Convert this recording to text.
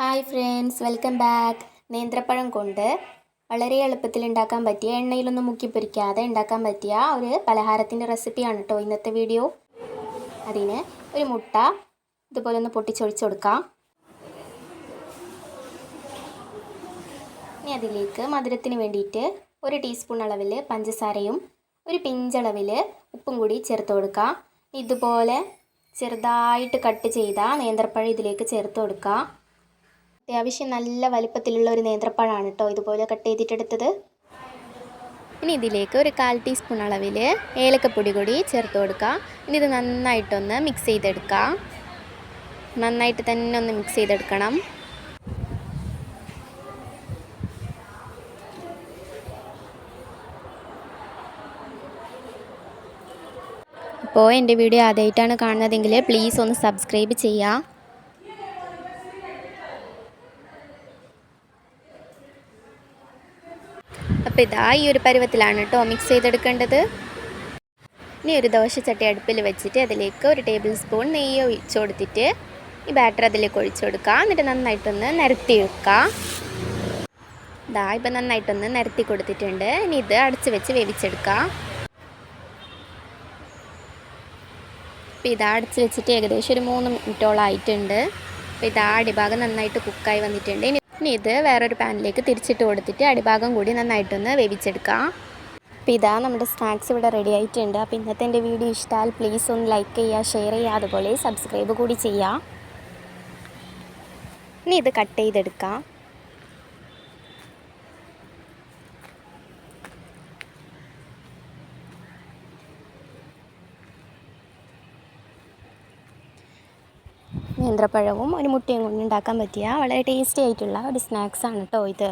Hi friends welcome back. നേന്ത്രപ്പഴം കൊണ്ട് വളരെ എളുപ്പത്തിൽ ഉണ്ടാക്കാൻ പറ്റിയ എണ്ണയിലൊന്നും മുക്കി പൊരിക്കാതെ ഉണ്ടാക്കാൻ പറ്റിയ ഒരു പലഹാരത്തിന്റെ റെസിപ്പിയാണ് കേട്ടോ ഇന്നത്തെ വീഡിയോ. അതിന് ഒരു മുട്ട ഇതുപോലെ ഒന്ന് പൊട്ടിച്ചൊഴിച്ച് കൊടുക്കാം. ഇനി അതിലേക്ക് മധുരത്തിന് വേണ്ടിയിട്ട് ഒരു ടീസ്പൂൺ അളവിൽ പഞ്ചസാരയും ഒരു പിഞ്ചളവിൽ ഉപ്പും കൂടി ചേർത്ത് കൊടുക്കാം. ഇതുപോലെ ചെറുതായിട്ട് കട്ട് ചെയ്ത നേന്ത്രപ്പഴം ഇതിലേക്ക് ചേർത്ത് കൊടുക്കാം. അത്യാവശ്യം നല്ല വലിപ്പത്തിലുള്ള ഒരു നേന്ത്രപ്പഴമാണ് കേട്ടോ ഇതുപോലെ കട്ട് ചെയ്തിട്ടെടുത്തത്. ഇനി ഇതിലേക്ക് ഒരു കാൽ ടീസ്പൂൺ അളവിൽ ഏലക്കപ്പൊടി കൂടി ചേർത്ത് കൊടുക്കുക ഇനി ഇത് നന്നായിട്ടൊന്ന് മിക്സ് ചെയ്തെടുക്കാം. നന്നായിട്ട് തന്നെ ഒന്ന് മിക്സ് ചെയ്തെടുക്കണം. അപ്പോൾ എന്റെ വീഡിയോ ആദ്യമായിട്ടാണ് കാണുന്നതെങ്കിൽ പ്ലീസ് ഒന്ന് സബ്സ്ക്രൈബ് ചെയ്യുക. അപ്പോൾ ഇതാ ഈ ഒരു പരുവത്തിലാണ് കേട്ടോ മിക്സ് ചെയ്തെടുക്കേണ്ടത്. ഇനി ഒരു ദോശച്ചട്ടി അടുപ്പിൽ വെച്ചിട്ട് അതിലേക്ക് ഒരു ടേബിൾ സ്പൂൺ നെയ്യ് ഒഴിച്ചു കൊടുത്തിട്ട് ഈ ബാറ്റർ അതിലേക്ക് ഒഴിച്ചു കൊടുക്കുക എന്നിട്ട് നന്നായിട്ടൊന്ന് നിരത്തി വെക്കുക ഇതാ ഇപ്പം നന്നായിട്ടൊന്ന് നിരത്തി കൊടുത്തിട്ടുണ്ട്. ഇനി ഇത് അടച്ച് വെച്ച് വേവിച്ചെടുക്കുക അപ്പോൾ ഇതാ അടച്ച് വെച്ചിട്ട് ഏകദേശം ഒരു മൂന്ന് മിനിറ്റോളം ആയിട്ടുണ്ട്. അപ്പോൾ ഇതാ അടിഭാഗം നന്നായിട്ട് കുക്കായി വന്നിട്ടുണ്ട്. ഇനി ഇനി ഇത് വേറൊരു പാനിലേക്ക് തിരിച്ചിട്ട് കൊടുത്തിട്ട് അടിഭാഗം കൂടി നന്നായിട്ടൊന്ന് വേവിച്ചെടുക്കാം. അപ്പോൾ ഇതാ നമ്മുടെ സ്നാക്സ് ഇവിടെ റെഡി ആയിട്ടുണ്ട്. അപ്പോൾ ഇന്നത്തെ എന്റെ വീഡിയോ ഇഷ്ടമായാൽ പ്ലീസ് ഒന്ന് ലൈക്ക് ചെയ്യുക ഷെയർ ചെയ്യുക അതുപോലെ സബ്സ്ക്രൈബ് കൂടി ചെയ്യുക. ഇനി ഇത് കട്ട് ചെയ്തെടുക്കാം. നേന്ത്രപ്പഴവും ഒരു മുട്ടയും കൊണ്ട് ഉണ്ടാക്കാൻ പറ്റിയ വളരെ ടേസ്റ്റി ആയിട്ടുള്ള ഒരു സ്നാക്സാണ് കേട്ടോ ഇത്.